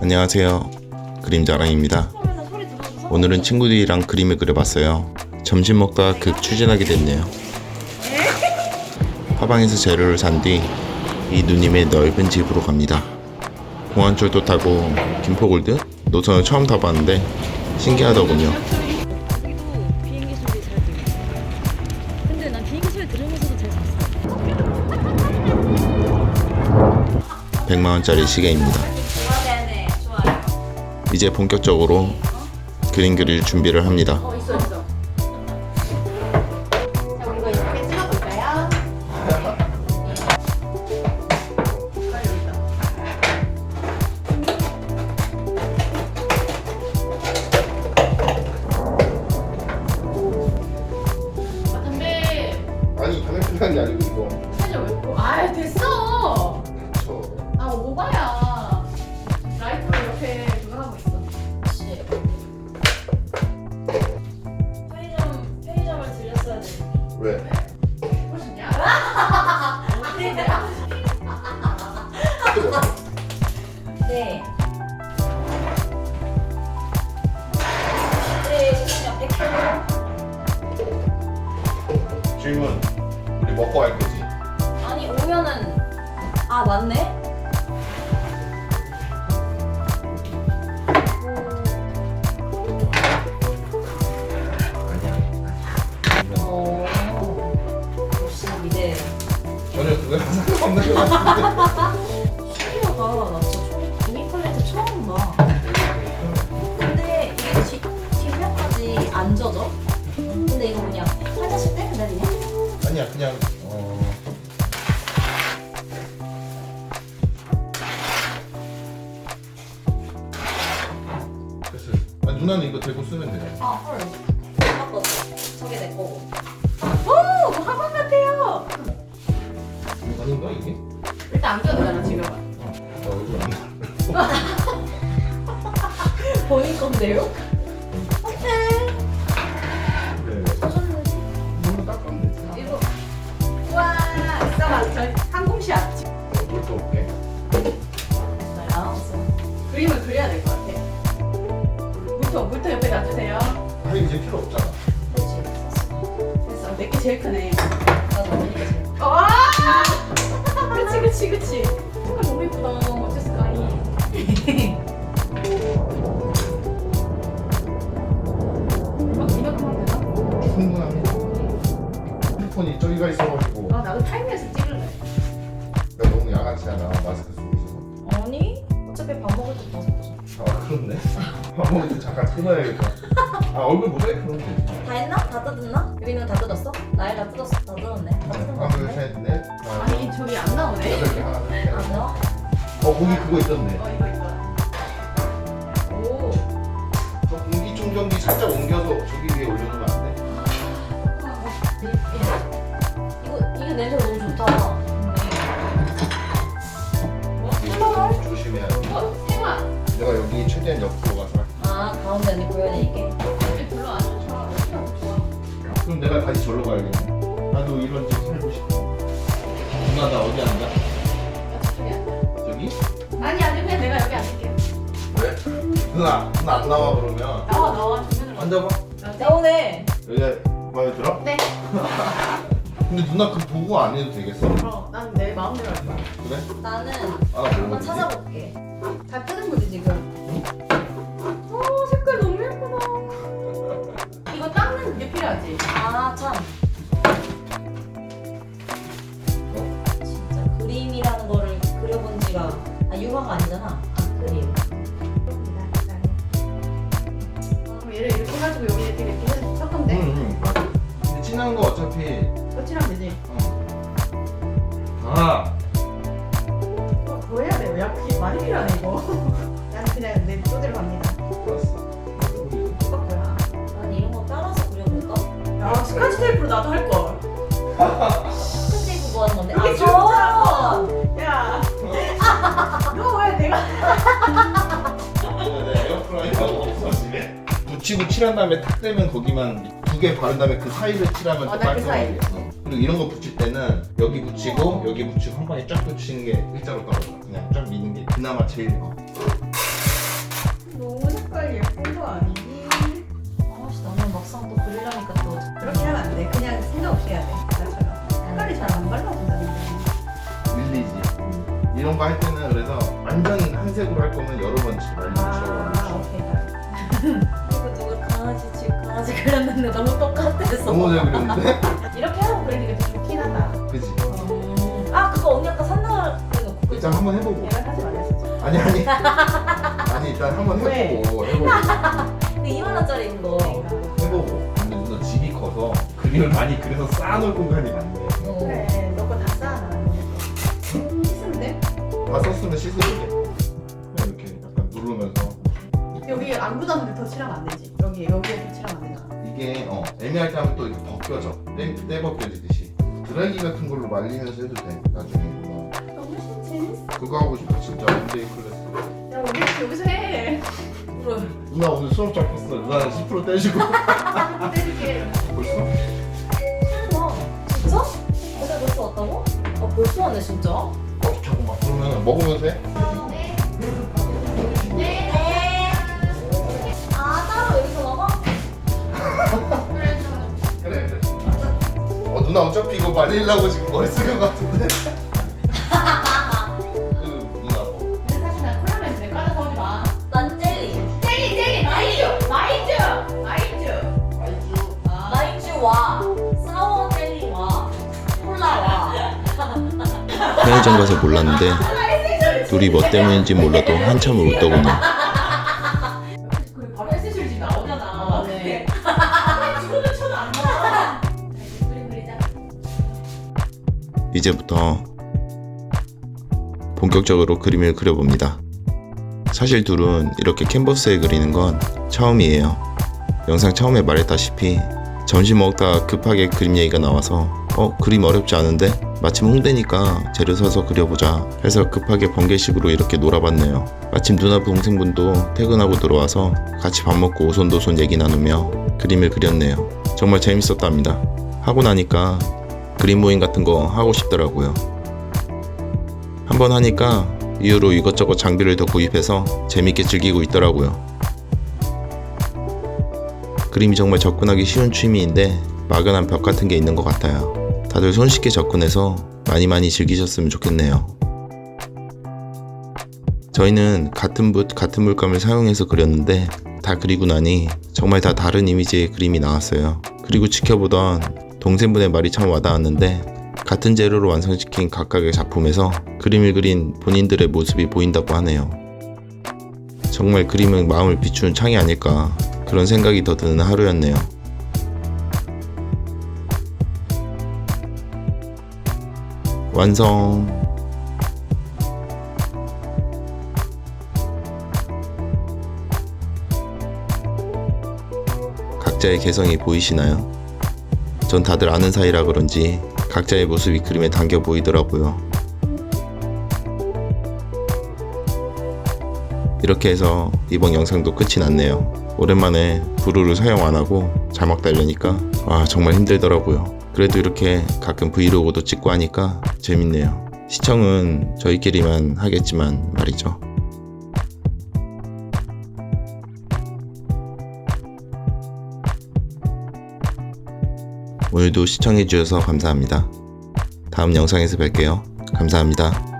안녕하세요. 그림자랑입니다. 오늘은 친구들이랑 그림을 그려봤어요. 점심 먹다 급 추진하게 됐네요. 화방에서 재료를 산 뒤 이 누님의 넓은 집으로 갑니다. 공안철도 타고 김포골드 노선을 처음 타봤는데 신기하더군요. 100만 원짜리 시계입니다. 네네, 좋아요. 이제 본격적으로 그림 그릴 준비를 합니다. 어? 아, 아니 담배 피는 게 아니고 돼. 왜? 네. 네, 잠시만요. 100kg. 질문 우리 먹고 갈 거지? 아니, 오면은. 아, 맞네? 그거랑 상관없는 것 같은데 신기하다. 나 진짜 처음, 구미 컬렉트 처음 봐. 근데 이게 뒤, 뒷면까지 안 젖어? 근데 이거 그냥 떼면 돼, 그냥? 아니야 그냥 어 아, 누나는 이거 들고 쓰면 되잖아 아, 헐. 바꿨어. 저게 내 거고. 내게 제일 크네. 나도 언니가 제일. 와! 그치, 그치, 그치. 색깔 너무 예쁘다. 핸드폰이 저기가 있어가지고 아, 나도 타이밍에서 찍을래. 내가 너무 양아치하다 마스크 쓰고 있어서 아니, 어차피 밥 먹을 때 벗어 벗어. 아 그렇네 밥 먹을 때 잠깐 끊어야겠다 아 얼굴 모자이크 하면 되지 다 했나? 다 뜯었나? 유리는 다 뜯었어? 나이 다 뜯었어. 다 뜯었네. 다 뜯은 거 하나 같은데? 둘셋넷 아니, 저기 안 나오네. 여덟 개 하나 둘 셋 안 나와? 어 거기 그거 있던데 어, 이거, 이거. 오. 저 공기청정기 살짝 옮겨서 저기 위에 올려놓으면 안 냄새가 너무 좋다. 뭐? 이거 조심해야 돼 어, 생화. 내가 여기 최대한 옆으로 가서 할게. 아, 가운데 언니 보여드릴게. 여기 별로 안 좋아. 그럼 내가 다시 절로 가야겠네 나도 이런 집 살고 싶어 누나 나 어디 앉아? 저기? 아니, 아니, 그냥 내가 여기 앉을게. 왜? 누나 누나 안 나와 그러면 나와, 나와. 정면으로. 앉아봐 나 오네. 여기가 마음에 들어? 네. 근데 누나 그 보고 안 해도 되겠어? 어, 난내 마음대로 할 거야. 그래? 나는 아 한번 뭐지? 찾아볼게. 다 뜨는 거지 지금. 어 색깔 너무 예쁘다. 이거 닦는 게 필요하지. 아, 참. 진짜 그림이라는 거를 그려본 지가 아 유화가 아니잖아. 아 그림. 그럼 얘를 이렇게 해가지고 여기 이렇게 이렇게 섞으면 돼. 응 응 근데 진한 거 어차피 거 칠하면 되지. 어. 아 어, 그거 해야 돼요. 야 그게 많이 필요하네 이거. 나는 그냥 내 소대로 갑니다. 좋았어 이거 뭐야? 난 이런 거 따라서 그려볼까? 야 스카치 테이프로 나도 할 걸. 스테이프 뭐 하는 건데? 이게 아, 좋잖아. 저! 야. 너왜 내가? 근데 에어프라이어가 없어 집에 붙이고 칠한 다음에 탁 떼면 거기만 두 개 바른 다음에 그 사이를 칠하면 어, 더 나그 깔끔하게 어. 그리고 이런 거 붙일 때는 여기 붙이고 여기 붙이고 한 번에 쫙 붙이는 게 일자로 떨어져 그냥 쫙 미는 게 그나마 제일 어. 너무 색깔 예쁜 거 아니니? 아씨 나는 막상 또 그리려니까 또 그렇게 하면 안 돼. 그냥 생각 없이 해야 돼. 나처럼. 색깔이 잘 안 발라진다는데. 밀리지. 이런 거 할 때는 그래서 완전 한 색으로 할 거면 여러 번 말리면 아, 지워. 오케이. 잘. 이거 누가 강아지 집 강아지 그렸는데 너무 똑같아서 너무 잘 그렸는데? 그리는 게좀 좋긴 하다. 그지? 음. 아 그거 언니 아까 산나를 놓고 일단 한번 해보고. 얘랑 하지 말랬었죠. 아니 아니. 아니 일단 한번 왜? 해보고 해보고 그 2만 원짜리인 거 해보고. 근데 누나 집이 커서 그림을 많이 그려서 쌓아놓을 공간이 많네. 어. 그래, 너거 다 쌓아놔. 씻으면 돼. 다 썼으면 씻으면 돼. 그냥 이렇게 약간 누르면서 여기 안 묻었는데 더 칠하면 안 되지. 여기 여기에 더 칠하면 안 되잖아. 이게 어, 애매할 때 하면 또 이렇게 벗겨져. 떼, 떼 벗겨지듯이. 드라이기 같은 걸로 말리면서 해도 돼. 나중에. 어. 너무 신- 재밌어. 그거 하고 싶어 진짜 원데이 클래스. 야 우리 여기서 해. 그래 누나 오늘 수업 잡혔어. 누나는 10% 떼주고. 때릴게. 벌써? 설마 진짜? 어제 벌써 왔다고? 아 벌써 왔네 진짜? 어, 잠깐만. 그러면 먹으면서 해. 어 누나 어차피 이거 말리려고 지금 머리 쓰는 것 같은데. 그 누나 뭐. 편의점 가서 몰랐는데 둘이 뭐 때문인지 몰라도 한참을 웃더군요. 이제부터 본격적으로 그림을 그려봅니다. 사실 둘은 이렇게 캔버스에 그리는 건 처음이에요. 영상 처음에 말했다시피 점심 먹다가 급하게 그림 얘기가 나와서 어 그림 어렵지 않은데 마침 홍대니까 재료 사서 그려보자 해서 급하게 번개식으로 이렇게 놀아봤네요. 마침 누나 동생분도 퇴근하고 들어와서 같이 밥 먹고 오손도손 얘기 나누며 그림을 그렸네요. 정말 재밌었답니다. 하고 나니까 그림 모임 같은 거 하고 싶더라고요. 한번 하니까 이후로 이것저것 장비를 더 구입해서 재밌게 즐기고 있더라고요. 그림이 정말 접근하기 쉬운 취미인데 막연한 벽 같은 게 있는 것 같아요. 다들 손쉽게 접근해서 많이 많이 즐기셨으면 좋겠네요. 저희는 같은 붓, 같은 물감을 사용해서 그렸는데 다 그리고 나니 정말 다 다른 이미지의 그림이 나왔어요. 그리고 지켜보던 동생분의 말이 참 와닿았는데 같은 재료로 완성시킨 각각의 작품에서 그림을 그린 본인들의 모습이 보인다고 하네요. 정말 그림은 마음을 비추는 창이 아닐까 그런 생각이 더 드는 하루였네요. 완성. 각자의 개성이 보이시나요? 전 다들 아는 사이라 그런지 각자의 모습이 그림에 담겨 보이더라고요. 이렇게 해서 이번 영상도 끝이 났네요. 오랜만에 브루를 사용 안 하고 자막 달려니까 아 정말 힘들더라고요. 그래도 이렇게 가끔 브이로그도 찍고 하니까 재밌네요. 시청은 저희끼리만 하겠지만 말이죠. 오늘도 시청해주셔서 감사합니다. 다음 영상에서 뵐게요. 감사합니다.